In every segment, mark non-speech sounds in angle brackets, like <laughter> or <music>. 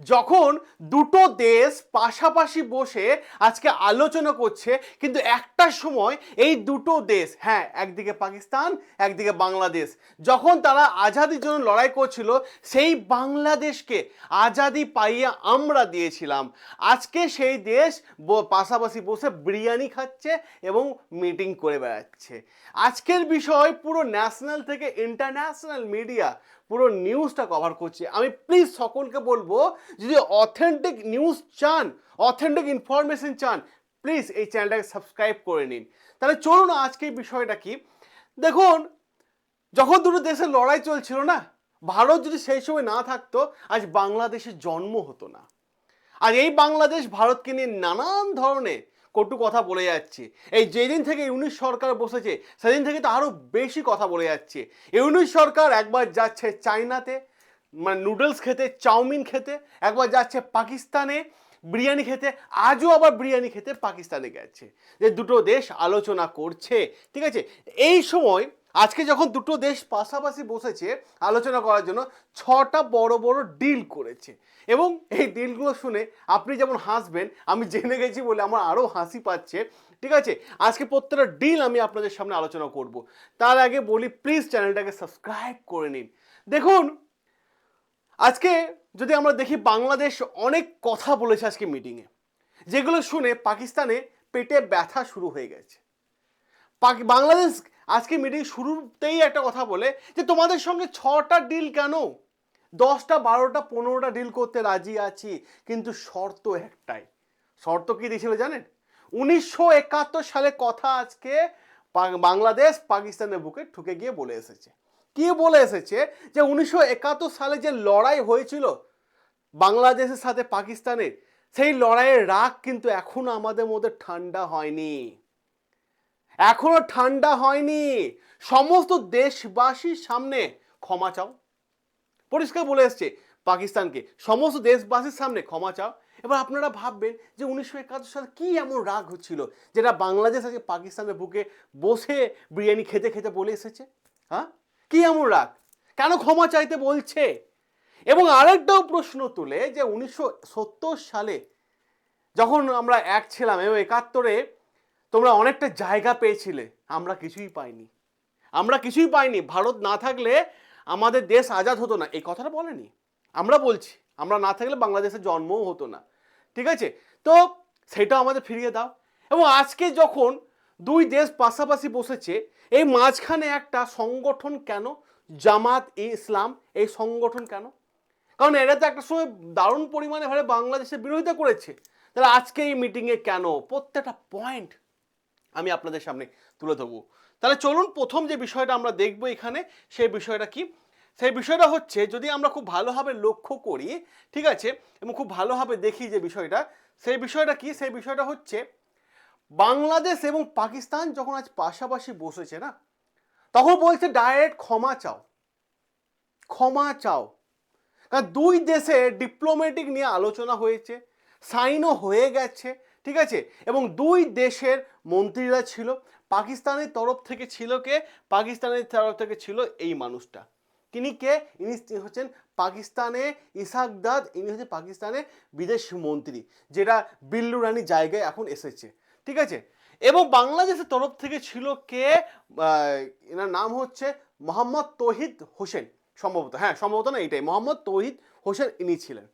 যখন দুটো দেশ পাশাপাশি বসে আজকে আলোচনা করছে, কিন্তু একটা সময় এই দুটো দেশ হ্যাঁ একদিকে পাকিস্তান, একদিকে বাংলাদেশ, যখন তারা আজাদির জন্য লড়াই করছিল, সেই বাংলাদেশকে আজাদি পাইয়ে আমরা দিয়েছিলাম। আজকে সেই দেশ পাশাপাশি বসে বিরিয়ানি খাচ্ছে এবং মিটিং করে বেড়াচ্ছে। আজকের বিষয় পুরো ন্যাশনাল থেকে ইন্টারন্যাশনাল মিডিয়া পুরো নিউজটা কভার করছে। আমি প্লিজ সকলকে বলব, যদি অথেন্টিক নিউজ চান অথেন্টিক ইনফরমেশন চান প্লিজ এই চ্যানেলটাকে সাবস্ক্রাইব করে নিন। তাহলে চলুন আজকে এই বিষয়টা কি? দেখুন, যখন দুটো দেশের লড়াই চলছিল না, ভারত যদি সেই সময় না থাকতো, আজ বাংলাদেশের জন্ম হতো না। আর এই বাংলাদেশ ভারতকে নিয়ে নানান ধরনের কটু কথা বলে যাচ্ছে। এই যেদিন থেকে ইউনিশ সরকার বসেছে, সেদিন থেকে তো আরও বেশি কথা বলে যাচ্ছে। ইউনিশ সরকার একবার যাচ্ছে চায়নাতে মানে নুডলস খেতে, চাউমিন খেতে, একবার যাচ্ছে পাকিস্তানে, বিরিয়ানি খেতে, আজও আবার বিরিয়ানি খেতে পাকিস্তানে গেছে। যে দুটো দেশ আলোচনা করছে, ঠিক আছে? এই সময় আজকে যখন দুটো দেশ পাশাপাশি বসেছে আলোচনা করার জন্য, ছটা বড় বড় ডিল করেছে। এবং এই ডিলগুলো শুনে আপনি যেমন হাসবেন, আমি জেনে গেছি বলে আমার আরও হাসি পাচ্ছে। ঠিক আছে? আজকে প্রত্যেকটা ডিল আমি আপনাদের সামনে আলোচনা করব। তার আগে বলি প্লিজ চ্যানেলটাকে সাবস্ক্রাইব করে নিন। দেখুন, আজকে যদি আমরা দেখি, বাংলাদেশ অনেক কথা বলেছে আজকে মিটিংয়ে যেগুলো শুনে পাকিস্তানে পেটে ব্যথা শুরু হয়ে গেছে। বাংলাদেশ আজকে মিটিং শুরুতেই একটা কথা বলে যে তোমাদের সঙ্গে ছটা ডিল কেন? দশটা, বারোটা, পনেরোটা ডিল করতে রাজি আছি, কিন্তু শর্ত একটাই। শর্ত কি দিয়েছিল জানেন? উনিশশো একাত্তর সালে কথা আজকে বাংলাদেশ পাকিস্তানের বুকে ঠুকে গিয়ে বলে এসেছে। কি বলে এসেছে? যে উনিশশো একাত্তর সালে যে লড়াই হয়েছিল বাংলাদেশের সাথে পাকিস্তানের, সেই লড়াইয়ের রাগ কিন্তু এখনও আমাদের মধ্যে ঠান্ডা হয়নি। এখনও ঠান্ডা হয়নি। সমস্ত দেশবাসীর সামনে, ক্ষমা চাও। পরিষ্কার বলে এসছে পাকিস্তানকে, সমস্ত দেশবাসীর সামনে ক্ষমা চাও। এবার আপনারা ভাববেন যে উনিশশো একাত্তর সালে কী এমন রাগ হচ্ছিল, যেটা বাংলাদেশ আজকে পাকিস্তানের বুকে বসে বিরিয়ানি খেতে খেতে বলে এসেছে? হ্যাঁ? কী এমন রাগ? কেন ক্ষমা চাইতে বলছে? এবং আরেকটাও প্রশ্ন তুলে যে উনিশশো সত্তর সালে যখন আমরা এক ছিলাম এবং একাত্তরে তোমরা অনেকটা জায়গা পেয়েছিলে, আমরা কিছুই পাইনি। আমরা কিছুই পাইনি, ভারত না থাকলে আমাদের দেশ আজাদ হতো না। এই কথাটা বলেনি। আমরা বলছি, আমরা না থাকলে বাংলাদেশের জন্মও হতো না। ঠিক আছে? তো সেটা আমাদের ফিরিয়ে দাও। এবং আজকে যখন দুই দেশ পাশাপাশি বসেছে, এই মাঝখানে একটা সংগঠন কেন? জামাত ই ইসলাম। এই সংগঠন কেন? কারণ এরা তো একটা সময় দারুণ পরিমাণে ভাবে বাংলাদেশের বিরোধিতা করেছে। তাহলে আজকে এই মিটিংয়ে কেন? প্রত্যেকটা পয়েন্ট আমি আপনাদের সামনে তুলে ধরবো। তাহলে চলুন প্রথম যে বিষয়টা আমরা দেখব এখানে সেই বিষয়টা কি? সেই বিষয়টা হচ্ছে, যদি আমরা খুব ভালোভাবে লক্ষ্য করি, ঠিক আছে, এবং খুব ভালোভাবে দেখি যে বিষয়টা, সেই বিষয়টা কি? সেই বিষয়টা হচ্ছে, বাংলাদেশ এবং পাকিস্তান যখন আজ পাশাপাশি বসেছে না, তখন বলছে ডাইরেক্ট ক্ষমা চাও। ক্ষমা চাও। কারণ দুই দেশে ডিপ্লোম্যাটিক নিয়ে আলোচনা হয়েছে সাইনও হয়ে গেছে। ঠিক আছে? এবং দুই দেশের মন্ত্রীরা ছিল, পাকিস্তানের তরফ থেকে ছিল কে? পাকিস্তানের তরফ থেকে ছিল এই মানুষটা। তিনি কে? ইনি হচ্ছেন পাকিস্তানে ইসাকদাদ ইনি হচ্ছেন পাকিস্তানের বিদেশ মন্ত্রী, যেটা বিল্লু রানী জায়গায় এখন এসেছে। ঠিক আছে? এবং বাংলাদেশের তরফ থেকে ছিল কে? এনার নাম হচ্ছে মোহাম্মদ তহিদ হোসেন, সম্ভবত। হ্যাঁ সম্ভবত না এইটাই মোহাম্মদ তহিদ হোসেন ইনি ছিলেন।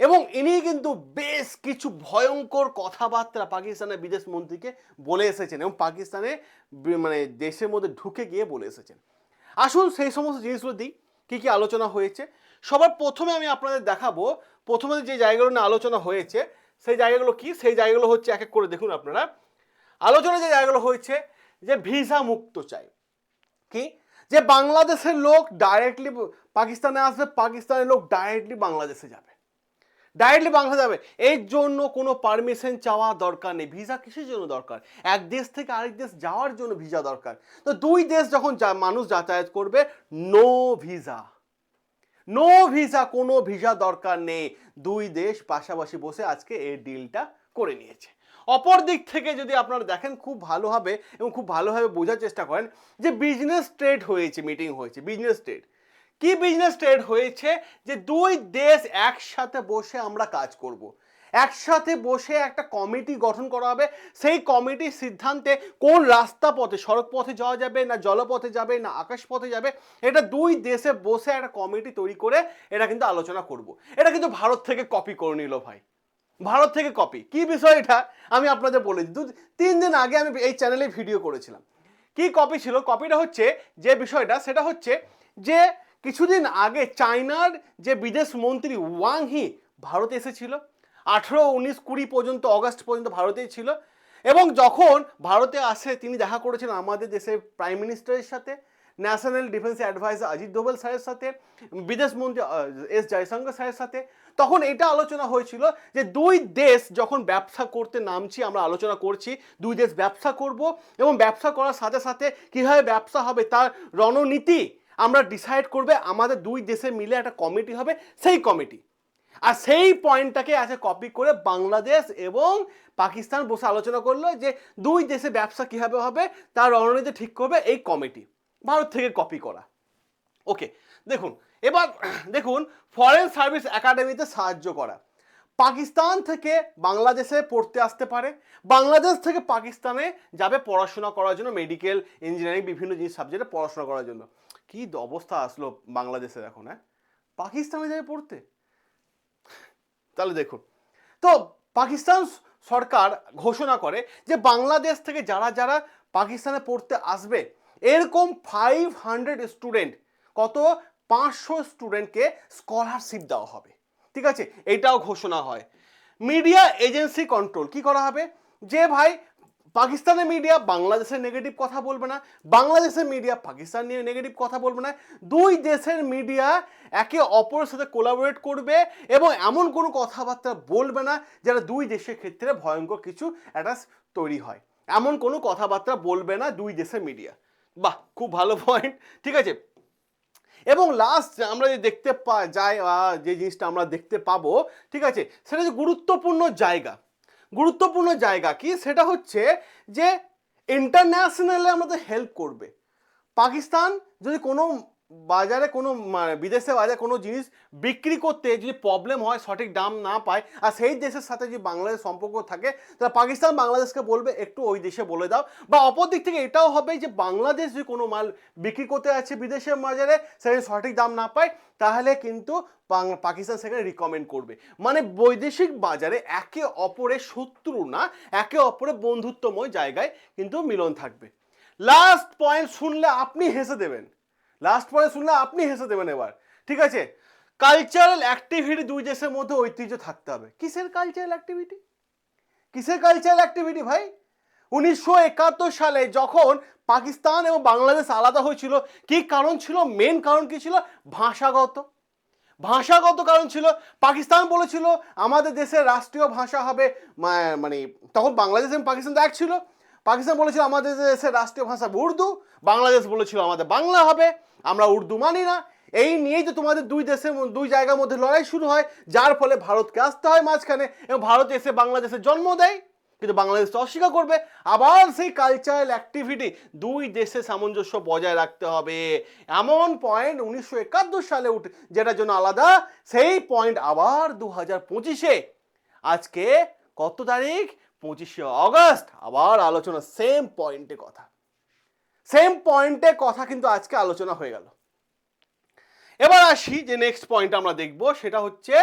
এবং ইনি কিন্তু বেশ কিছু ভয়ঙ্কর কথাবার্তা পাকিস্তানের বিদেশ মন্ত্রীকে বলে এসেছেন এবং পাকিস্তানে মানে দেশের মধ্যে ঢুকে গিয়ে বলে এসেছেন। আসুন সেই সমস্ত জিনিসগুলো দিই, কী কী আলোচনা হয়েছে। সবার প্রথমে আমি আপনাদের দেখাবো, প্রথমে যে জায়গাগুলো নিয়ে আলোচনা হয়েছে, সেই জায়গাগুলো কি? সেই জায়গাগুলো হচ্ছে এক এক করে দেখুন আপনারা। আলোচনা যে জায়গাগুলো হয়েছে, যে ভিসা মুক্ত চাই। কি? যে বাংলাদেশের লোক ডাইরেক্টলি পাকিস্তানে আসবে, পাকিস্তানের লোক ডাইরেক্টলি বাংলাদেশে যাবে। ডাইরেক্টলি বাংলা যাবে। এর জন্য কোনো পারমিশন চাওয়া দরকার নেই। ভিসা কিসের জন্য দরকার? এক দেশ থেকে আরেক দেশ যাওয়ার জন্য ভিসা দরকার। তো দুই দেশ যখন মানুষ যাতায়াত করবে নো ভিসা নো ভিসা কোনো ভিসা দরকার নেই। দুই দেশ পাশাপাশি বসে আজকে এই ডিলটা করে নিয়েছে। অপর দিক থেকে যদি আপনারা দেখেন, খুব ভালোভাবে এবং খুব ভালোভাবে বোঝার চেষ্টা করেন যে বিজনেস ট্রেড হয়েছে মিটিং হয়েছে। বিজনেস ট্রেড কি বিজনেস ট্রেড হয়েছে? যে দুই দেশ একসাথে বসে আমরা কাজ করব। একসাথে বসে একটা কমিটি গঠন করা হবে। সেই কমিটির সিদ্ধান্তে কোন রাস্তা পথে, সড়ক পথে যাওয়া যাবে, না জলপথে যাবে, না আকাশ পথে যাবে, এটা দুই দেশে বসে একটা কমিটি তৈরি করে এটা কিন্তু আলোচনা করব। এটা কিন্তু ভারত থেকে কপি করে নিল ভাই। ভারত থেকে কপি কি বিষয় এটা? আমি আপনাদের বলেছি দু, তিন দিন আগে আমি এই চ্যানেলে ভিডিও করেছিলাম। কি কপি ছিল? কপিটা হচ্ছে যে বিষয়টা, সেটা হচ্ছে যে কিছুদিন আগে চায়নার যে বিদেশ মন্ত্রী ওয়াং হি ভারতে এসেছিল, আঠেরো, উনিশ, কুড়ি পর্যন্ত, অগস্ট পর্যন্ত ভারতেই ছিল। এবং যখন ভারতে আসে, তিনি দেখা করেছিলেন আমাদের দেশের প্রাইম মিনিস্টারের সাথে national defence adviser Ajit Doval স্যারের সাথে, বিদেশ মন্ত্রী এস জয়শঙ্কর স্যারের সাথে। তখন এটা আলোচনা হয়েছিল যে দুই দেশ যখন ব্যবসা করতে নামছি, আমরা আলোচনা করছি, দুই দেশ ব্যবসা করব এবং ব্যবসা করার সাথে সাথে কীভাবে ব্যবসা হবে, তার রণনীতি আমরা ডিসাইড করবে আমাদের দুই দেশে মিলে একটা কমিটি হবে, সেই কমিটি আর সেই পয়েন্টটাকে আছে কপি করে বাংলাদেশ এবং পাকিস্তান বসে আলোচনা করল যে দুই দেশে ব্যবসা কীভাবে হবে, তার রণনীতি ঠিক করবে এই কমিটি ভারত থেকে কপি করা। ওকে দেখুন, এবার <clears throat> দেখুন ফরেন সার্ভিস একাডেমিতে সাহায্য করা। পাকিস্তান থেকে বাংলাদেশে পড়তে আসতে পারে। বাংলাদেশ থেকে পাকিস্তানে যাবে পড়াশোনা করার জন্য মেডিকেল ইঞ্জিনিয়ারিং বিভিন্ন জিনিস সাবজেক্টে পড়াশোনা করার জন্য। কি অবস্থা আসলো বাংলাদেশের এখন হ্যাঁ? পাকিস্তানে যাবে পড়তে। তাহলে দেখুন। তো পাকিস্তান সরকার ঘোষণা করে যে বাংলাদেশ থেকে যারা যারা পাকিস্তানে পড়তে আসবে, এরকম ফাইভ হান্ড্রেড স্টুডেন্ট কত? পাঁচশো স্টুডেন্টকে স্কলারশিপ দেওয়া হবে। ঠিক আছে? এটাও ঘোষণা হয়। মিডিয়া এজেন্সি কন্ট্রোল কি করা হবে? যে ভাই পাকিস্তানের মিডিয়া বাংলাদেশের নেগেটিভ কথা বলবে না, বাংলাদেশের মিডিয়া পাকিস্তান নিয়ে নেগেটিভ কথা বলবে না, দুই দেশের মিডিয়া একে অপরের সাথে কোলাবোরেট করবে এবং এমন কোনো কথাবার্তা বলবে না যারা দুই দেশের ক্ষেত্রে ভয়ঙ্কর কিছু একটা তৈরি হয়। এমন কোনো কথাবার্তা বলবে না দুই দেশের মিডিয়া বাহ, খুব ভালো পয়েন্ট ঠিক আছে? এবং লাস্ট আমরা যে দেখতে পা যাই যে জিনিসটা আমরা দেখতে পাবো, ঠিক আছে? সেটা যে গুরুত্বপূর্ণ জায়গা। গুরুত্বপূর্ণ জায়গা কি? সেটা হচ্ছে যে ইন্টারন্যাশনালে আমাদের হেল্প করবে। পাকিস্তান যদি কোনো বাজারে কোনো মানে বিদেশে বাজারে কোনো জিনিস বিক্রি করতে যদি প্রবলেম হয়, সঠিক দাম না পায়, আর সেই দেশের সাথে যদি বাংলাদেশ সম্পর্ক থাকে, তাহলে পাকিস্তান বাংলাদেশকে বলবে, একটু ওই দেশে বলে দাও। বা অপর দিক থেকে এটাও হবে যে, বাংলাদেশ যদি কোনো মাল বিক্রি করতে যাচ্ছে বিদেশের বাজারে সেখানে সঠিক দাম না পায়, তাহলে কিন্তু পাকিস্তান সেখানে রিকমেন্ড করবে। মানে বৈদেশিক বাজারে একে অপরের শত্রু না, একে অপরের বন্ধুত্বময় জায়গায় কিন্তু মিলন থাকবে। লাস্ট পয়েন্ট শুনলে আপনি হেসে দেবেন। লাস্ট পয়েন্ট শুনলে আপনি হেসে দেবেন এবার। ঠিক আছে? কালচারাল অ্যাক্টিভিটি দুই দেশের মধ্যে ঐতিহ্য থাকতে হবে। কিসের কালচারাল অ্যাক্টিভিটি কিসের কালচারাল অ্যাক্টিভিটি ভাই? উনিশশো একাত্তর সালে যখন পাকিস্তান এবং বাংলাদেশ আলাদা হয়েছিল, কি কারণ ছিল? মেন কারণ কি ছিল? ভাষাগত। ভাষাগত কারণ ছিল। পাকিস্তান বলেছিল, আমাদের দেশের রাষ্ট্রীয় ভাষা হবে মানে তখন বাংলাদেশ এবং পাকিস্তান তো এক ছিল। পাকিস্তান বলেছিল, আমাদের দেশের রাষ্ট্রীয় ভাষা উর্দু। বাংলাদেশ বলেছিল, আমাদের বাংলা হবে। আমরা উর্দু মানি না। এই নিয়েই তো তোমাদের দুই দেশের দুই জায়গার মধ্যে লড়াই শুরু হয়, যার ফলে ভারতকে আসতে হয় মাঝখানে এবং ভারত এসে বাংলাদেশে জন্ম দেয়, কিন্তু বাংলাদেশ তো অস্বীকার করবে। আবার সেই কালচারাল অ্যাক্টিভিটি দুই দেশে সামঞ্জস্য বজায় রাখতে হবে। এমন পয়েন্ট উনিশশো একাত্তর সালে উঠে, যেটার জন্য আলাদা, সেই পয়েন্ট আবার দু হাজার পঁচিশে। আজকে কত তারিখ? পঁচিশে অগস্ট। আবার আলোচনা সেম পয়েন্টে কথা। সেম পয়েন্টে কথা কিন্তু আজকে আলোচনা হয়ে গেল। এবার আসি যে নেক্সট পয়েন্ট আমরা দেখব, সেটা হচ্ছে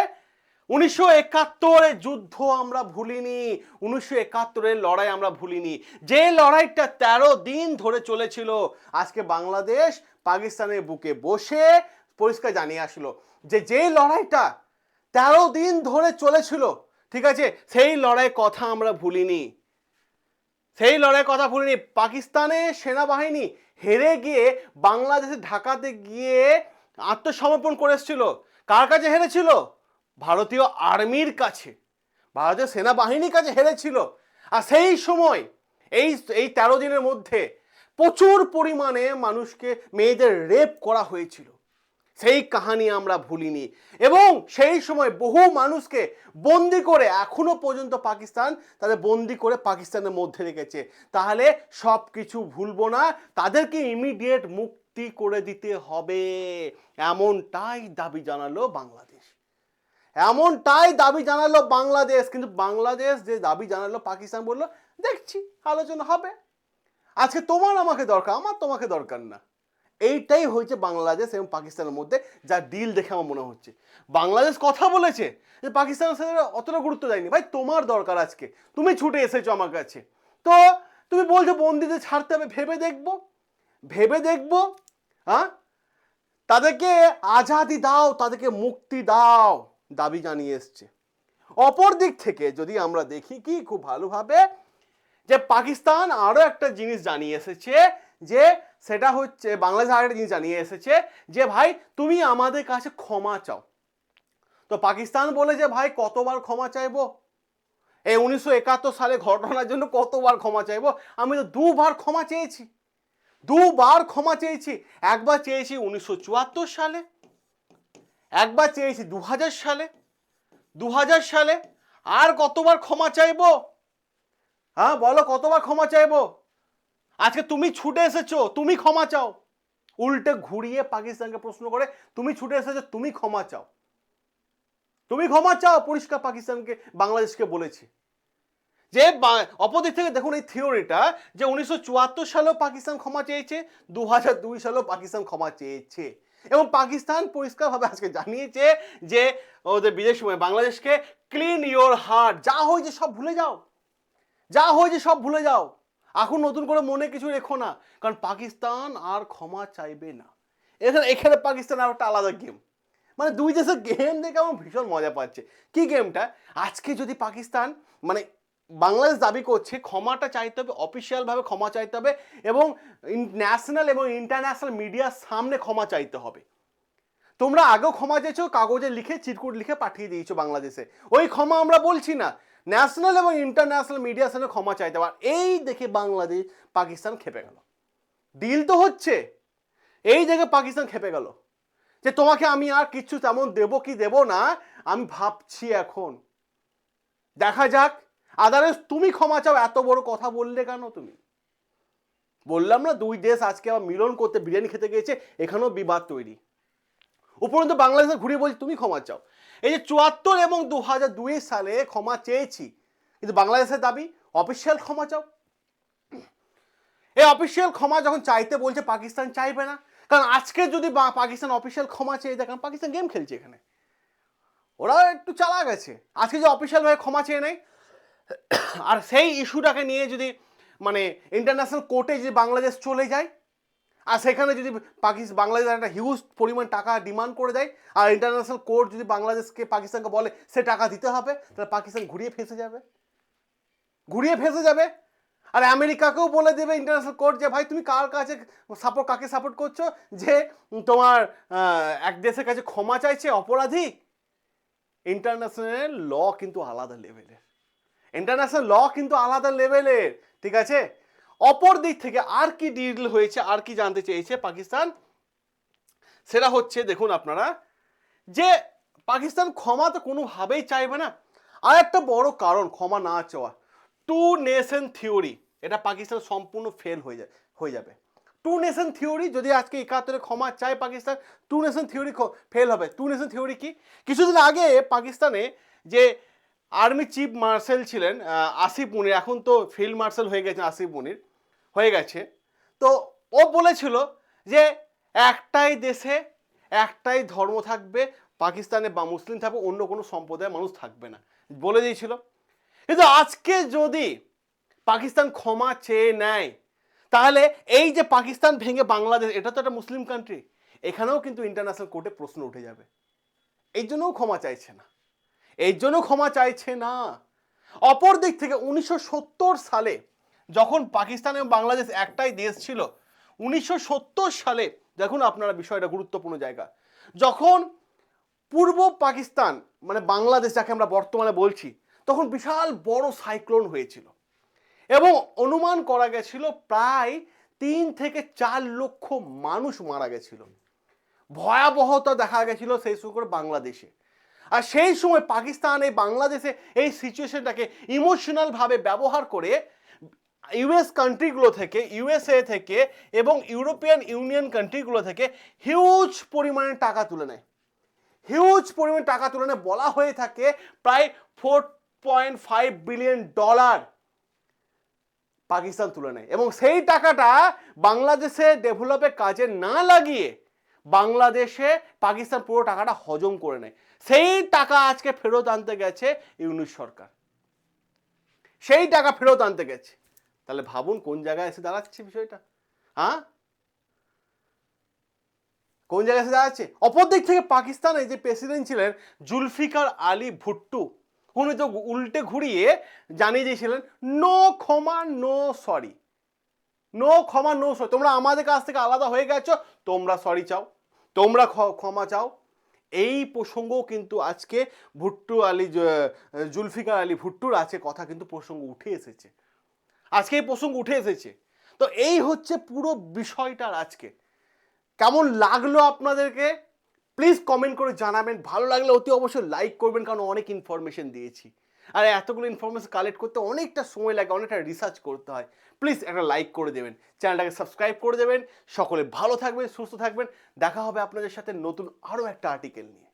উনিশশো একাত্তরের যুদ্ধ আমরা ভুলিনি, উনিশশো একাত্তরের লড়াই আমরা ভুলিনি। যে লড়াইটা তেরো দিন ধরে চলেছিল, আজকে বাংলাদেশ পাকিস্তানের বুকে বসে পরিষ্কার জানিয়ে আসলো যে যে লড়াইটা তেরো দিন ধরে চলেছিল, ঠিক আছে, সেই লড়াই কথা আমরা ভুলিনি। সেই লড়াইয়ের কথা ভুলিনি। পাকিস্তানের সেনাবাহিনী হেরে গিয়ে বাংলাদেশে ঢাকাতে গিয়ে আত্মসমর্পণ করে কার কাছে হেরেছিল? ভারতীয় আর্মির কাছে। ভারতীয় সেনাবাহিনীর কাছে হেরেছিল। আর সেই সময়, এই এই তেরো দিনের মধ্যে প্রচুর পরিমাণে মানুষকে, মেয়েদের রেপ করা হয়েছিল। সেই কাহানি আমরা ভুলিনি। এবং সেই সময় বহু মানুষকে বন্দি করে এখনও পর্যন্ত পাকিস্তান তাদের বন্দি করে পাকিস্তানের মধ্যে রেখেছে। তাহলে সব কিছু ভুলবো না, তাদেরকে ইমিডিয়েট মুক্তি মুক্তি করে দিতে হবে। এমনটাই দাবি জানালো বাংলাদেশ। এমনটাই দাবি জানালো বাংলাদেশ। কিন্তু বাংলাদেশ যে দাবি জানালো পাকিস্তান বলল, দেখছি, আলোচনা হবে। আজকে তোমার আমাকে দরকার, আমার তোমাকে দরকার না। এইটাই হয়েছে বাংলাদেশ এবং পাকিস্তানের মধ্যে যা ডিল দেখে আমার মনে হচ্ছে। বাংলাদেশ কথা বলেছে যে পাকিস্তানের সাথে অতটা গুরুত্ব দেয়নি। ভাই, তোমার দরকার আজকে। তুমি ছুটে এসেছ আমার কাছে। তো তুমি বলছো বন্দিদের ছাড়তে হবে, ভেবে দেখব। ভেবে দেখব হ্যাঁ? তাদেরকে আজাদি দাও, তাদেরকে মুক্তি দাও, দাবি জানিয়ে এসছে। অপর দিক থেকে যদি আমরা দেখি কি, খুব ভালোভাবে, যে পাকিস্তান আরও একটা জিনিস জানিয়ে এসেছে যে সেটা হচ্ছে বাংলাদেশ আরেকটা জিনিস জানিয়ে এসেছে যে ভাই, তুমি আমাদের কাছে ক্ষমা চাও। তো পাকিস্তান বলে যে, ভাই, কতবার ক্ষমা চাইব? এই উনিশশো একাত্তর সালে ঘটনার জন্য কতবার ক্ষমা চাইব? আমি তো দুবার ক্ষমা চেয়েছি। দুবার ক্ষমা চেয়েছি। একবার চেয়েছি উনিশশো চুয়াত্তর সালে, একবার চেয়েছি দু হাজার সালে দু হাজার সালে। আর কতবার ক্ষমা চাইব? হ্যাঁ বলো কতবার ক্ষমা চাইব? আজকে তুমি ছুটে এসেছ, তুমি ক্ষমা চাও। উল্টে ঘুরিয়ে পাকিস্তানকে প্রশ্ন করে, তুমি ছুটে এসেছ, তুমি ক্ষমা চাও। তুমি ক্ষমা চাও, পরিষ্কার পাকিস্তানকে, বাংলাদেশকে বলেছে। যে অপোজিট থেকে দেখুন এই থিওরিটা, যে উনিশশো চুয়াত্তর সালেও পাকিস্তান ক্ষমা চেয়েছে দু দুই সালেও পাকিস্তান ক্ষমা চেয়েছে। এবং পাকিস্তান পরিষ্কারভাবে আজকে জানিয়েছে যে, ওদের বিদেশ বাংলাদেশকে ক্লিন ইওর হার্ট যা হয়েছে সব ভুলে যাও। যা হয়েছে সব ভুলে যাও। এখন নতুন করে মনে কিছু রেখো না, কারণ পাকিস্তান আর ক্ষমা চাইবে না। এখানে এখানে পাকিস্তান আর একটা আলাদা গেম মানে দুই দেশের গেম দেখে আমার ভীষণ মজা পাচ্ছে। কি গেমটা আজকে যদি পাকিস্তান মানে বাংলাদেশ দাবি করছে, ক্ষমাটা চাইতে হবে অফিসিয়ালভাবে ক্ষমা চাইতে হবে, এবং ন্যাশনাল এবং ইন্টারন্যাশনাল মিডিয়ার সামনে ক্ষমা চাইতে হবে। তোমরা আগেও ক্ষমা চেয়েছো, কাগজে লিখে, চিরকুট লিখে পাঠিয়ে দিয়েছ বাংলাদেশে। ওই ক্ষমা আমরা বলছি না। ন্যাশনাল এবং ইন্টারন্যাশনাল মিডিয়ার সামনে ক্ষমা চাইতে আর এই দেখে বাংলাদেশ পাকিস্তান খেপে গেল। ডিল তো হচ্ছে। এই দেখে পাকিস্তান খেপে গেল। যে তোমাকে আমি আর কিচ্ছু তেমন দেবো কি দেবো না, আমি ভাবছি এখন। দেখা যাক। আদারওয়াইজ তুমি ক্ষমা চাও, এত বড় কথা বললে কেন তুমি? বললাম না, দুই দেশ আজকে আবার মিলন করতে বিরিয়ানি খেতে গিয়েছে, এখানেও বিবাদ তৈরি। উপরন্তু বাংলাদেশে ঘুরিয়ে বলছি, তুমি ক্ষমা চাও। এই যে চুয়াত্তর এবং দু হাজার দুই সালে ক্ষমা চেয়েছি, কিন্তু বাংলাদেশের দাবি, অফিসিয়াল ক্ষমা চাও। এই অফিসিয়াল ক্ষমা যখন চাইতে বলছে, পাকিস্তান চাইবে না। কারণ আজকে যদি পাকিস্তান অফিসিয়াল ক্ষমা চেয়ে দেয়, কারণ পাকিস্তান গেম খেলছে এখানে। ওরা একটু চালা গেছে আজকে যে অফিসিয়ালভাবে ক্ষমা চেয়ে নেয়, আর সেই ইস্যুটাকে নিয়ে যদি মানে ইন্টারন্যাশনাল কোর্টে যদি বাংলাদেশ চলে যায় আর সেখানে যদি পাকিস্তান, বাংলাদেশ একটা হিউজ পরিমাণ টাকা ডিমান্ড করে দেয়, আর ইন্টারন্যাশনাল কোর্ট যদি বাংলাদেশকে, পাকিস্তানকে বলে সে টাকা দিতে হবে, তাহলে পাকিস্তান ঘুরিয়ে ফেসে যাবে। ঘুরিয়ে ফেসে যাবে। আর আমেরিকাকেও বলে দেবে ইন্টারন্যাশনাল কোর্ট যে, ভাই, তুমি কার কাছে সাপোর্ট কাকে সাপোর্ট করছ? যে, তোমার এক দেশের কাছে ক্ষমা চাইছে, অপরাধী? ইন্টারন্যাশনাল ল কিন্তু আলাদা লেভেলের ইন্টারন্যাশনাল ল কিন্তু আলাদা লেভেলের ঠিক আছে? অপর দিক থেকে আর কি ডিল হয়েছে, আর কি জানতে চেয়েছে পাকিস্তান? সেটা হচ্ছে, দেখুন আপনারা, যে পাকিস্তান ক্ষমা তো কোনোভাবেই চাইবে না। আর একটা বড় কারণ, ক্ষমা না চাওয়া। টু নেশন থিওরি এটা পাকিস্তান সম্পূর্ণ ফেল হয়ে যায়, হয়ে যাবে। টু নেশন থিওরি যদি আজকে একাত্তরে ক্ষমা চায় Pakistan two nation theory fail হবে। টু নেশন থিওরি কি? কিছুদিন আগে পাকিস্তানে যে আর্মি চিফ মার্শাল ছিলেন আসিফ মুনির, এখন তো ফিল্ড মার্শাল হয়ে গেছেন আসিফ মুনির হয়ে গেছে। তো ও বলেছিল যে একটাই দেশে একটাই ধর্ম থাকবে, পাকিস্তানে বা মুসলিম থাকবে, অন্য কোনো সম্প্রদায়ের মানুষ থাকবে না। বলে দিয়েছিল। কিন্তু আজকে যদি পাকিস্তান ক্ষমা চেয়ে নেয়, তাহলে এই যে পাকিস্তান ভেঙে বাংলাদেশ, এটা তো একটা মুসলিম কান্ট্রি এখানেও কিন্তু ইন্টারন্যাশনাল কোর্টে প্রশ্ন উঠে যাবে। এই জন্যও ক্ষমা চাইছে না। এই জন্য ক্ষমা চাইছে না। অপর দিক থেকে উনিশশো সত্তর সালে যখন পাকিস্তান এবং বাংলাদেশ একটাই দেশ ছিল, উনিশশো সত্তর সালে দেখুন আপনারা বিষয়টা গুরুত্বপূর্ণ জায়গা, যখন পূর্ব পাকিস্তান মানে বাংলাদেশ যাকে আমরা বর্তমানে বলছি, তখন বিশাল বড় সাইক্লোন হয়েছিল। এবং অনুমান করা গেছিল প্রায় তিন থেকে চার লক্ষ মানুষ মারা গেছিল। ভয়াবহতা দেখা গেছিল সেই সময় করে বাংলাদেশে। আর সেই সময় পাকিস্তান এই বাংলাদেশে এই সিচুয়েশনটাকে ইমোশনালভাবে ব্যবহার করে ইউএস কান্ট্রিগুলো থেকে, ইউএসএ থেকে এবং ইউরোপিয়ান ইউনিয়ন কান্ট্রিগুলো থেকে হিউজ পরিমাণে টাকা তুলে নেয়। হিউজ পরিমাণে টাকা তুলে নেয় বলা হয়ে থাকে প্রায় four point five billion dollar Pakistan তুলে নেয়। এবং সেই টাকাটা বাংলাদেশে ডেভেলপে কাজে না লাগিয়ে বাংলাদেশে পাকিস্তান পুরো টাকাটা হজম করে নেয়। সেই টাকা আজকে ফেরত আনতে গেছে ইউনিট সরকার। সেই টাকা ফেরত আনতে গেছে। তাহলে ভাবুন কোন জায়গায় এসে দাঁড়াচ্ছে বিষয়টা। হ্যাঁ? কোন জায়গায় এসে দাঁড়াচ্ছে? অপরদিক থেকে পাকিস্তানে যে প্রেসিডেন্ট ছিলেন জুলফিকার আলী ভুট্টু, উনি তো উল্টে ঘুরিয়ে জানিয়ে দিয়েছিলেন নো ক্ষমা নো সরি নো ক্ষমা নো সরি তোমরা আমাদের কাছ থেকে আলাদা হয়ে গেছো, তোমরা সরি চাও। তোমরা ক্ষ- ক্ষমা চাও। এই প্রসঙ্গ কিন্তু আজকে ভুট্টু আলী জুলফিকার আলী ভুট্টুর আছে, কথা কিন্তু প্রসঙ্গ উঠে এসেছে। আজকে এই প্রসঙ্গ উঠে এসেছে। তো এই হচ্ছে পুরো বিষয়টার আজকে। কেমন লাগল আপনাদেরকে? প্লিজ কমেন্ট করে জানাবেন। ভালো লাগলে অতি অবশ্যই লাইক করবেন, কারণ অনেক ইনফরমেশন দিয়েছি। আর এতগুলো ইনফরমেশন কালেক্ট করতে অনেকটা সময় লাগে, অনেকটা রিসার্চ করতে হয়। প্লিজ একটা লাইক করে দেবেন। চ্যানেলটাকে সাবস্ক্রাইব করে দেবেন। সকলে ভালো থাকবেন, সুস্থ থাকবেন। দেখা হবে আপনাদের সাথে নতুন আরও একটা আর্টিকেল নিয়ে।